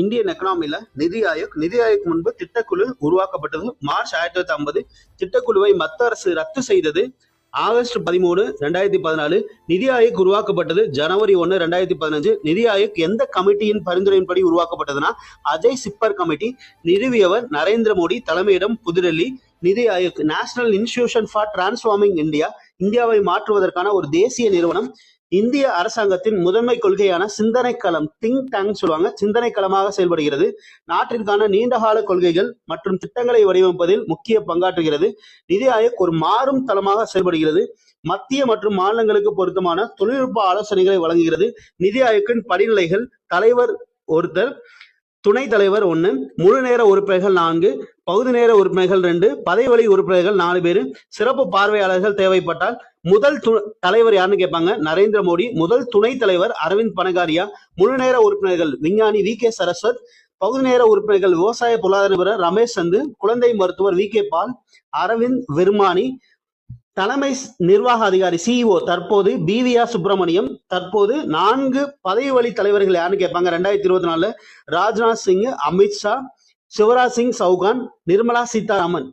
Indian எக்கனாமில நிதி ஆயோக் நிதி ஆயோக் முன்பு திட்டக்குழு உருவாக்கப்பட்டது. மார்ச் ஆயிரத்தி தொள்ளாயிரத்தி ஐம்பது திட்டக்குழுவை மத்திய அரசு ரத்து செய்தது. ஆகஸ்ட் பதிமூணு ரெண்டாயிரத்தி பதினாலு நிதி ஆயோக் உருவாக்கப்பட்டது. ஜனவரி ஒன்று ரெண்டாயிரத்தி பதினஞ்சு நிதி ஆயோக் எந்த கமிட்டியின் பரிந்துரையின்படி உருவாக்கப்பட்டதுன்னா அஜய் சிப்பர் கமிட்டி நிறுவியவர் நரேந்திர மோடி தலைமையிடம் புதுடெல்லி NITI Aayog National Institution for Transforming India இந்தியாவை மாற்றுவதற்கான ஒரு தேசிய நிறுவனம். இந்திய அரசாங்கத்தின் முதன்மை கொள்கையான சிந்தனை களம் திங்க் டேங்க் சொல்லுவாங்க. சிந்தனை களமாக செயல்படுகிறது. நாட்டிற்கான நீண்டகால கொள்கைகள் மற்றும் திட்டங்களை வடிவமைப்பதில் முக்கிய பங்காற்றுகிறது. நிதி ஆயோக் ஒரு மாறும் தளமாக செயல்படுகிறது. மத்திய மற்றும் மாநிலங்களுக்கு பொருத்தமான தொழில்நுட்ப ஆலோசனைகளை வழங்குகிறது. நிதி ஆயோக்கின் படிநிலைகள் தலைவர் ஒருத்தர் துணைத் தலைவர் ஒன்று முழு நேர உறுப்பினர்கள் நான்கு பகுதி நேர உறுப்பினர்கள் ரெண்டு பதவி வழி உறுப்பினர்கள் நாலு பேர். சிறப்பு பார்வையாளர்கள் தேவைப்பட்டால் முதல் துணை தலைவர் யாருன்னு கேட்பாங்க? நரேந்திர மோடி. முதல் துணைத் தலைவர் அரவிந்த் பனகாரியா. முழு நேர உறுப்பினர்கள் விஞ்ஞானி வி கே சரஸ்வத். பகுதி நேர உறுப்பினர்கள் விவசாய பொருளாதார நிபுணர் ரமேஷ் சந்து. குழந்தை மருத்துவர் வி கே பால். அரவிந்த் விர்மானி தலைமை நிர்வாக அதிகாரி சிஇஓ தற்போது பிவிஆர் சுப்பிரமணியம். தற்போது நான்கு பதவி வழி தலைவர்கள் யாருன்னு கேட்பாங்க. ரெண்டாயிரத்தி இருபத்தி நாலுல ராஜ்நாத் சிங் அமித்ஷா சிவராஜ் சிங் சௌகான் நிர்மலா சீதாராமன்.